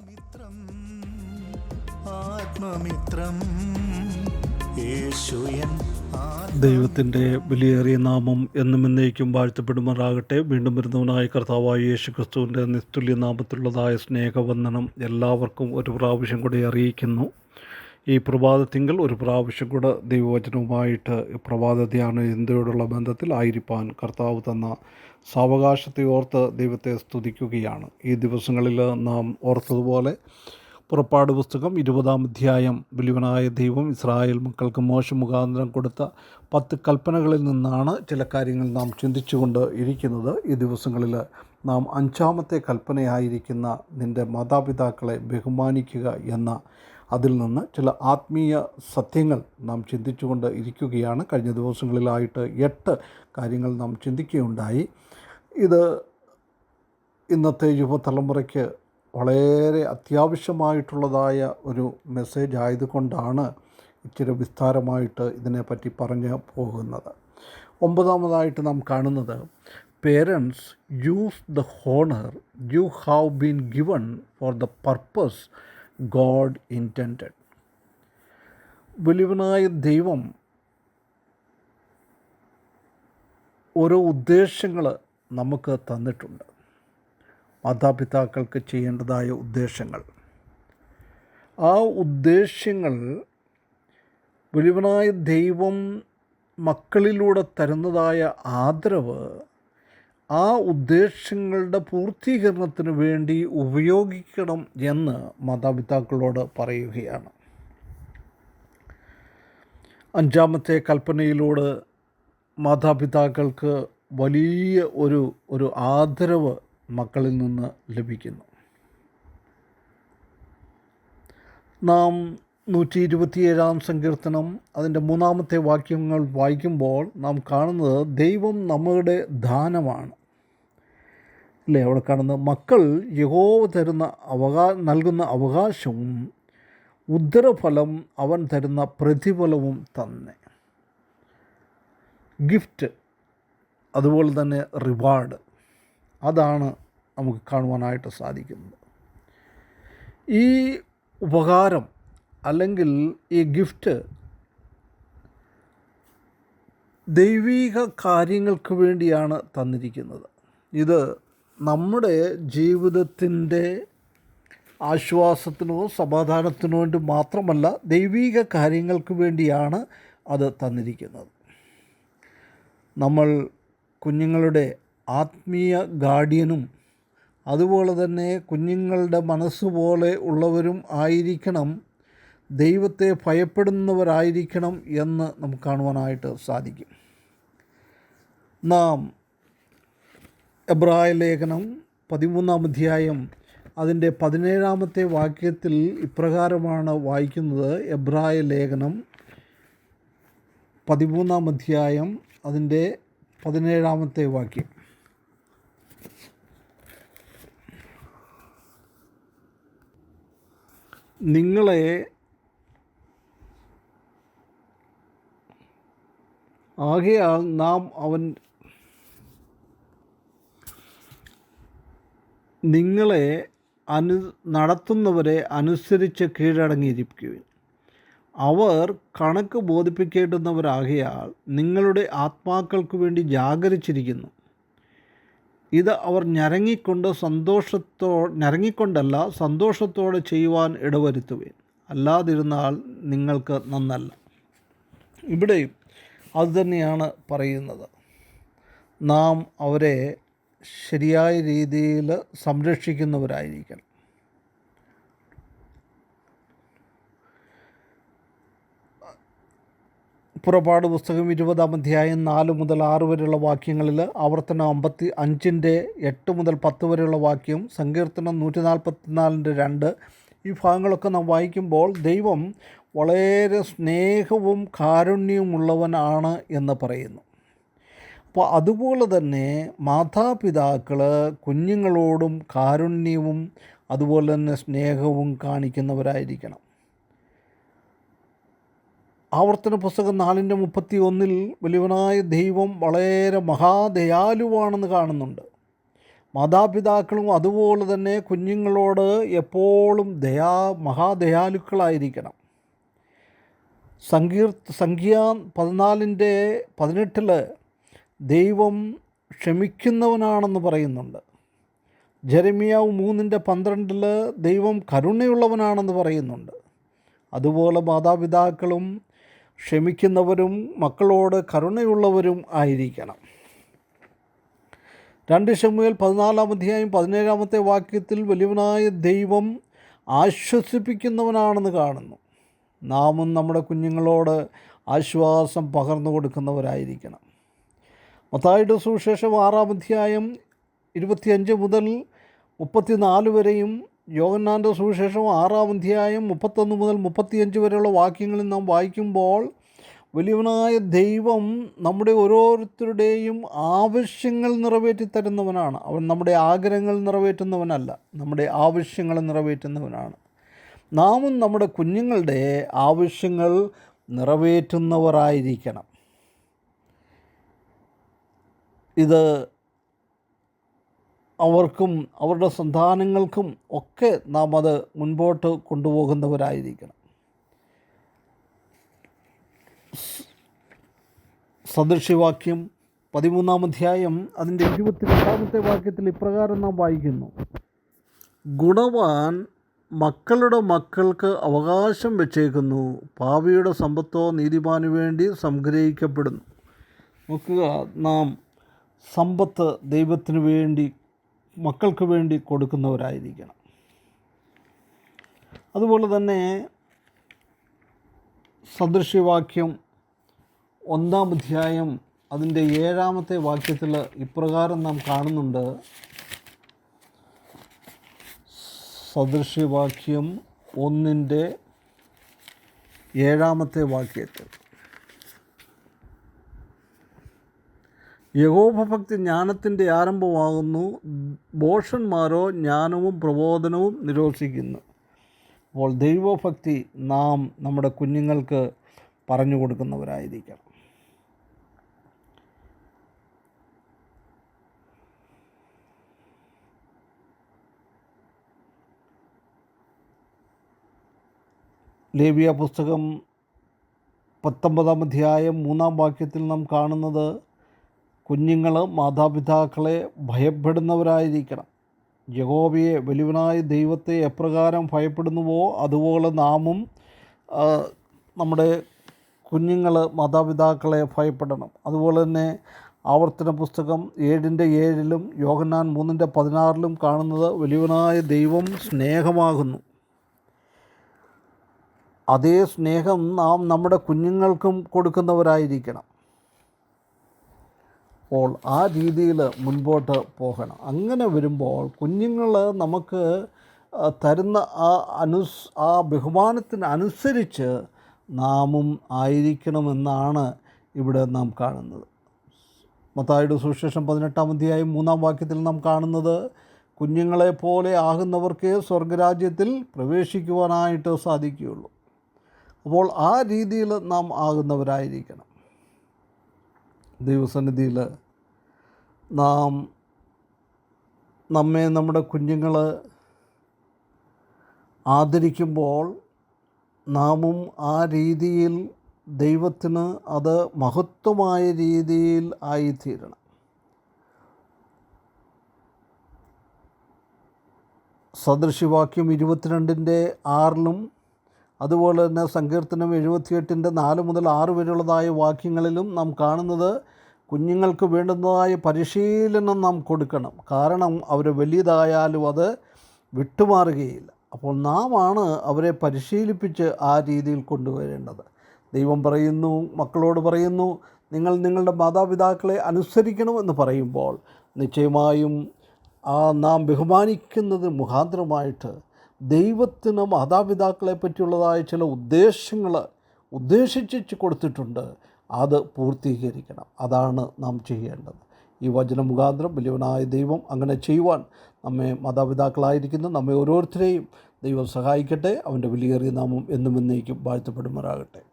ആത്മമിത്രം ആത്മമിത്രം. ദൈവത്തിന്റെ വിലയേറിയ നാമം എന്നും എന്നേക്കും വാഴ്ത്തപ്പെടുമാറാകട്ടെ. വീണ്ടും വരുന്നവനായ കർത്താവായ യേശു ക്രിസ്തുവിന്റെ നിസ്തുല്യ നാമത്തിലുള്ളതായ സ്നേഹവന്ദനം എല്ലാവർക്കും ഒരു പ്രാവശ്യം കൂടി അറിയിക്കുന്നു. ഈ പ്രഭാതത്തിങ്കൽ ഒരു പ്രാവശ്യം കൂടെ ദൈവവചനവുമായിട്ട് പ്രഭാത ധ്യാന ചിന്തയോടുള്ള ബന്ധത്തിൽ ആയിരിക്കാൻ കർത്താവ് തന്ന സാവകാശത്തെ ഓർത്ത് ദൈവത്തെ സ്തുതിക്കുകയാണ്. ഈ ദിവസങ്ങളിൽ നാം ഓർത്തതുപോലെ പുറപ്പാട് പുസ്തകം ഇരുപതാം അധ്യായം വലിയവനായ ദൈവം ഇസ്രായേൽ മക്കൾക്ക് മോശം മുഖാന്തരം കൊടുത്ത പത്ത് കൽപ്പനകളിൽ നിന്നാണ് ചില കാര്യങ്ങൾ നാം ചിന്തിച്ചുകൊണ്ട് ഇരിക്കുന്നത്. ഈ ദിവസങ്ങളിൽ നാം അഞ്ചാമത്തെ കൽപ്പനയായിരിക്കുന്ന നിന്റെ മാതാപിതാക്കളെ ബഹുമാനിക്കുക എന്ന അതിൽ നിന്ന് ചില ആത്മീയ സത്യങ്ങൾ നാം ചിന്തിച്ചുകൊണ്ട് ഇരിക്കുകയാണ്. കഴിഞ്ഞ ദിവസങ്ങളിലായിട്ട് എട്ട് കാര്യങ്ങൾ നാം ചിന്തിക്കുകയുണ്ടായി. ഇത് ഇന്നത്തെ യുവതലമുറയ്ക്ക് വളരെ അത്യാവശ്യമായിട്ടുള്ളതായ ഒരു മെസ്സേജ് ആയതുകൊണ്ടാണ് ഇച്ചിരി വിസ്താരമായിട്ട് ഇതിനെപ്പറ്റി പറഞ്ഞു പോകുന്നത്. ഒമ്പതാമതായിട്ട് നാം കാണുന്നത് parents use the honour you have been given for the purpose God intended. വലിയവനായ ദൈവം ഓരോ ഉദ്ദേശങ്ങൾ നമുക്ക് തന്നിട്ടുണ്ട്. മാതാപിതാക്കൾക്ക് ചെയ്യേണ്ടതായ ഉദ്ദേശങ്ങൾ. ആ ഉദ്ദേശ്യങ്ങൾ വലിയവനായ ദൈവം മക്കളിലൂടെ തരുന്നതായ ആദരവ് ആ ഉദ്ദേശങ്ങളുടെ പൂർത്തീകരണത്തിന് വേണ്ടി ഉപയോഗിക്കണം എന്ന് മാതാപിതാക്കളോട് പറയുകയാണ്. അഞ്ചാമത്തെ കൽപ്പനയിലൂടെ മാതാപിതാക്കൾക്ക് വലിയ ഒരു ഒരു ആദരവ് മക്കളിൽ നിന്ന് ലഭിക്കുന്നു. നാം നൂറ്റി ഇരുപത്തിയേഴാം സങ്കീർത്തനം അതിന്റെ മൂന്നാമത്തെ വാക്യങ്ങൾ വായിക്കുമ്പോൾ നാം കാണുന്നത് ദൈവം നമ്മുടെ ദാനമാണ്. അല്ലേ അവിടെ കാണുന്ന മക്കൾ യഹോവ തരുന്ന അവകാ നൽകുന്ന അവകാശവും ഉദ്ധരഫലം അവൻ തരുന്ന പ്രതിഫലവും തന്നെ. ഗിഫ്റ്റ് അതുപോലെ തന്നെ റിവാർഡ് അതാണ് നമുക്ക് കാണുവാനായിട്ട് സാധിക്കുന്നത്. ഈ ഉപകാരം അല്ലെങ്കിൽ ഈ ഗിഫ്റ്റ് ദൈവീക കാര്യങ്ങൾക്ക് വേണ്ടിയാണ് തന്നിരിക്കുന്നത്. ഇത് നമ്മുടെ ജീവിതത്തിന്റെ ആശ്വാസത്തിനോ സമാധാനത്തിനോ വേണ്ടി മാത്രമല്ല ദൈവീക കാര്യങ്ങൾക്ക് വേണ്ടിയാണ് അത് തന്നിരിക്കുന്നത്. നമ്മൾ കുഞ്ഞുങ്ങളുടെ ആത്മീയ ഗാർഡിയനും അതുപോലെ തന്നെ കുഞ്ഞുങ്ങളുടെ മനസ്സുപോലെ ഉള്ളവരും ആയിരിക്കണം ദൈവത്തെ ഭയപ്പെടുന്നവരായിരിക്കണം എന്ന് നമുക്ക് കാണുവാനായിട്ട് സാധിക്കും. നാം എബ്രായ ലേഖനം പതിമൂന്നാം അധ്യായം അതിന്റെ പതിനേഴാമത്തെ വാക്യത്തിൽ ഇപ്രകാരമാണ് വായിക്കുന്നത് എബ്രായ ലേഖനം പതിമൂന്നാം അധ്യായം അതിന്റെ പതിനേഴാമത്തെ വാക്യം. നിങ്ങളെ ആകെയാൽ നാം അവൻ നിങ്ങളെ അനു നടത്തുന്നവരെ അനുസരിച്ച് കീഴടങ്ങിയിരിക്കുകയും അവർ കണക്ക് ബോധിപ്പിക്കേണ്ടുന്നവരാകയാൽ നിങ്ങളുടെ ആത്മാക്കൾക്ക് വേണ്ടി ജാഗരിച്ചിരിക്കുന്നു. ഇത് അവർ ഞരങ്ങിക്കൊണ്ട് സന്തോഷത്തോ ഞരങ്ങിക്കൊണ്ടല്ല സന്തോഷത്തോടെ ചെയ്യുവാൻ ഇടവരുത്തുവേൻ. അല്ലാതിരുന്നാൽ നിങ്ങൾക്ക് നന്നല്ല. ഇവിടെയും അതുതന്നെയാണ് പറയുന്നത്. നാം അവരെ ശരിയായ രീതിയിൽ സംരക്ഷിക്കുന്നവരായിരിക്കണം. പുറപാട് പുസ്തകം ഇരുപതാം അധ്യായം നാല് മുതൽ ആറ് വരെയുള്ള വാക്യങ്ങളിൽ ആവർത്തനം അമ്പത്തി അഞ്ചിന്റെ എട്ട് മുതൽ പത്ത് വരെയുള്ള വാക്യം സങ്കീർത്തനം നൂറ്റി നാൽപ്പത്തിനാലിന്റെ രണ്ട് ഈ ഭാഗങ്ങളൊക്കെ നാം വായിക്കുമ്പോൾ ദൈവം വളരെ സ്നേഹവും കാരുണ്യവുമുള്ളവനാണ് എന്ന് പറയുന്നു. അപ്പോൾ അതുപോലെ തന്നെ മാതാപിതാക്കൾ കുഞ്ഞുങ്ങളോടും കാരുണ്യവും അതുപോലെ തന്നെ സ്നേഹവും കാണിക്കുന്നവരായിരിക്കണം. ആവർത്തന പുസ്തകം നാലിന്റെ മുപ്പത്തി ഒന്നിൽ വലിയവനായ ദൈവം വളരെ മഹാദയാലുവാണെന്ന് കാണുന്നുണ്ട്. മാതാപിതാക്കളും അതുപോലെ തന്നെ കുഞ്ഞുങ്ങളോട് എപ്പോഴും ദയാ മഹാദയാലുക്കളായിരിക്കണം. സങ്കീർ സംഖ്യ പതിനാലിന്റെ പതിനെട്ടിൽ ദൈവം ക്ഷമിക്കുന്നവനാണെന്ന് പറയുന്നുണ്ട്. ജെരമിയാവ് മൂന്നിന്റെ പന്ത്രണ്ടിൽ ദൈവം കരുണയുള്ളവനാണെന്ന് പറയുന്നുണ്ട്. അതുപോലെ മാതാപിതാക്കളും ക്ഷമിക്കുന്നവരും മക്കളോട് കരുണയുള്ളവരും ആയിരിക്കണം. രണ്ട് ശമുവേൽ പതിനാലാം അധ്യായം പതിനേഴാമത്തെ വാക്യത്തിൽ വലിയവനായ ദൈവം ആശ്വസിപ്പിക്കുന്നവനാണെന്ന് കാണുന്നു. നാമും നമ്മുടെ കുഞ്ഞുങ്ങളോട് ആശ്വാസം പകർന്നു കൊടുക്കുന്നവരായിരിക്കണം. മത്തായുടെ സുവിശേഷം ആറാം അധ്യായം ഇരുപത്തിയഞ്ച് മുതൽ മുപ്പത്തിനാല് വരെയും യോഗന്നാന്റെ സുവിശേഷം ആറാം അധ്യായം മുപ്പത്തൊന്ന് മുതൽ മുപ്പത്തിയഞ്ച് വരെയുള്ള വാക്യങ്ങളിൽ നാം വായിക്കുമ്പോൾ വലിയവനായ ദൈവം നമ്മുടെ ഓരോരുത്തരുടെയും ആവശ്യങ്ങൾ നിറവേറ്റി തരുന്നവനാണ്. അവൻ നമ്മുടെ ആഗ്രഹങ്ങൾ നിറവേറ്റുന്നവനല്ല നമ്മുടെ ആവശ്യങ്ങൾ നിറവേറ്റുന്നവനാണ്. നാമും നമ്മുടെ കുഞ്ഞുങ്ങളുടെ ആവശ്യങ്ങൾ നിറവേറ്റുന്നവരായിരിക്കണം. ഇത് അവർക്കും അവരുടെ സന്താനങ്ങൾക്കും ഒക്കെ നാം അത് മുൻപോട്ട് കൊണ്ടുപോകുന്നവരായിരിക്കണം. സദൃശ്യവാക്യം പതിമൂന്നാം അധ്യായം അതിന്റെ ഇരുപത്തി രണ്ടാമത്തെ വാക്യത്തിൽ ഇപ്രകാരം നാം വായിക്കുന്നു. ഗുണവാൻ മക്കളുടെ മക്കൾക്ക് അവകാശം വെച്ചേക്കുന്നു. പാവിയുടെ സമ്പത്തോ നീതിമാനു വേണ്ടി സംഗ്രഹിക്കപ്പെടുന്നു. നോക്കുക നാം സമ്പത്ത് ദൈവത്തിന് വേണ്ടി മക്കൾക്ക് വേണ്ടി കൊടുക്കുന്നവരായിരിക്കണം. അതുപോലെ തന്നെ സദൃശ്യവാക്യം ഒന്നാം അധ്യായം അതിന്റെ ഏഴാമത്തെ വാക്യത്തിൽ ഇപ്രകാരം നാം കാണുന്നുണ്ട്. സദൃശ്യവാക്യം ഒന്നിന്റെ ഏഴാമത്തെ വാക്യത്തിൽ. യഹോഭക്തി ജ്ഞാനത്തിന്റെ ആരംഭമാകുന്നു. ഭോഷന്മാരോ ജ്ഞാനവും പ്രബോധനവും നിരോധിക്കുന്നു. അപ്പോൾ ദൈവഭക്തി നാം നമ്മുടെ കുഞ്ഞുങ്ങൾക്ക് പറഞ്ഞു കൊടുക്കുന്നവരായിരിക്കണം ലേവിയ പുസ്തകം പത്തൊമ്പതാം അധ്യായം മൂന്നാം വാക്യത്തിൽ നാം കാണുന്നത് കുഞ്ഞുങ്ങൾ മാതാപിതാക്കളെ ഭയപ്പെടുന്നവരായിരിക്കണം. യഹോവയെ വലുവനായ ദൈവത്തെ എപ്രകാരം ഭയപ്പെടുന്നുവോ അതുപോലെ നാമും നമ്മുടെ കുഞ്ഞുങ്ങൾ മാതാപിതാക്കളെ ഭയപ്പെടണം. അതുപോലെ തന്നെ ആവർത്തന പുസ്തകം ഏഴിന്റെ ഏഴിലും യോഹന്നാൻ മൂന്നിന്റെ പതിനാറിലും കാണുന്നത് വലിയവനായ ദൈവം സ്നേഹമാകുന്നു. അതേ സ്നേഹം നാം നമ്മുടെ കുഞ്ഞുങ്ങൾക്കും കൊടുക്കുന്നവരായിരിക്കണം. അപ്പോൾ ആ രീതിയിൽ മുൻപോട്ട് പോകണം. അങ്ങനെ വരുമ്പോൾ കുഞ്ഞുങ്ങൾ നമുക്ക് തരുന്ന ആ അനുസ് ആ ബഹുമാനത്തിനനുസരിച്ച് നാമും ആയിരിക്കണമെന്നാണ് ഇവിടെ നാം കാണുന്നത്. മത്തായുടെ സുവിശേഷം പതിനെട്ടാം അധ്യായം മൂന്നാം വാക്യത്തിൽ നാം കാണുന്നത് കുഞ്ഞുങ്ങളെ പോലെ ആകുന്നവർക്ക് സ്വർഗരാജ്യത്തിൽ പ്രവേശിക്കുവാനായിട്ട് സാധിക്കുകയുള്ളൂ. അപ്പോൾ ആ രീതിയിൽ നാം ആകുന്നവരായിരിക്കണം. ദൈവസന്നിധിയിൽ നാം നമ്മെ നമ്മുടെ കുഞ്ഞുങ്ങൾ ആദരിക്കുമ്പോൾ നാമും ആ രീതിയിൽ ദൈവത്തിന് അത് മഹത്വമായ രീതിയിൽ ആയിത്തീരണം. സദൃശിവാക്യം ഇരുപത്തിരണ്ടിന്റെ ആറിലും അതുപോലെ തന്നെ സങ്കീർത്തനം എഴുപത്തിയെട്ടിന്റെ നാല് മുതൽ ആറ് വരെയുള്ളതായ വാക്യങ്ങളിലും നാം കാണുന്നത് കുഞ്ഞുങ്ങൾക്ക് വേണ്ടുന്നതായ പരിശീലനം നാം കൊടുക്കണം. കാരണം അവർ വലിയതായാലും അത് വിട്ടുമാറുകയില്ല. അപ്പോൾ നാം ആണ് അവരെ പരിശീലിപ്പിച്ച് ആ രീതിയിൽ കൊണ്ടുവരേണ്ടത്. ദൈവം പറയുന്നു മക്കളോട് പറയുന്നു നിങ്ങൾ നിങ്ങളുടെ മാതാപിതാക്കളെ അനുസരിക്കണമെന്ന് പറയുമ്പോൾ നിശ്ചയമായും ആ നാം ബഹുമാനിക്കുന്നത് മുഖാന്തരമായിട്ട് ദൈവത്തിന് മാതാപിതാക്കളെ പറ്റിയുള്ളതായ ചില ഉദ്ദേശങ്ങൾ ഉദ്ദേശിച്ച് കൊടുത്തിട്ടുണ്ട്. അത് പൂർത്തീകരിക്കണം. അതാണ് നാം ചെയ്യേണ്ടത്. ഈ വചന മുഖാന്തരം വലിയവനായ ദൈവം അങ്ങനെ ചെയ്യുവാൻ നമ്മെ മാതാപിതാക്കളായിരിക്കുന്ന. നമ്മെ ഓരോരുത്തരെയും ദൈവം സഹായിക്കട്ടെ. അവന്റെ വിലയേറിയ നാമം എന്നും എന്നേക്കും വാഴ്ത്തപ്പെടുമാറാകട്ടെ.